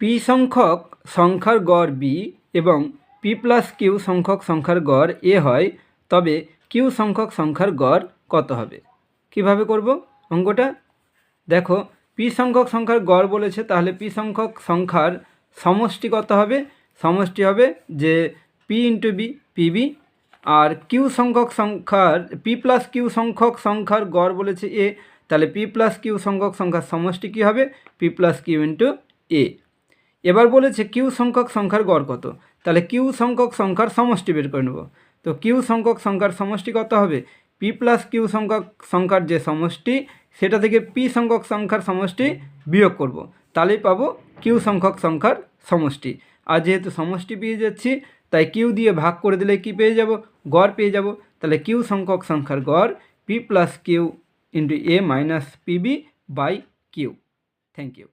P সংখ্যক সংখ্যার গড় বি এবং পি প্লাস কিউ সংখ্যক সংখ্যার গড় এ হয়, তবে কিউ সংখ্যক সংখ্যার গড় কত হবে? কীভাবে করব অঙ্কটা? দেখো, পি সংখ্যক সংখ্যার গড় বলেছে, তাহলে পি সংখ্যক সংখ্যার সমষ্টি কত হবে? সমষ্টি হবে যে পি ইন্টু বি পিবি আর কিউ সংখ্যক সংখ্যার, পি প্লাস কিউ সংখ্যক সংখ্যার গড় বলেছে এ, তাহলে পি প্লাস কিউ সংখ্যক সংখ্যার সমষ্টি কী হবে? P plus Q into A. এবার বলেছে কিউ সংখ্যক সংখ্যার গড় কত? তাহলে কিউ সংখ্যক সংখ্যার সমষ্টি বের করে নেব। তো কিউ সংখ্যক সংখ্যার সমষ্টি কত হবে? পি প্লাস কিউ সংখ্যক সংখ্যার যে সমষ্টি, সেটা থেকে পি সংখ্যক সংখ্যার সমষ্টি বিয়োগ করব। তাহলেই পাবো কিউ সংখ্যক সংখ্যার সমষ্টি। আর যেহেতু সমষ্টি পেয়ে যাচ্ছি, তাই কিউ দিয়ে ভাগ করে দিলে কি পেয়ে যাব? গড় পেয়ে যাব। তাহলে কিউ সংখ্যক সংখ্যার গড় P plus Q into A minus PB by Q. Thank you.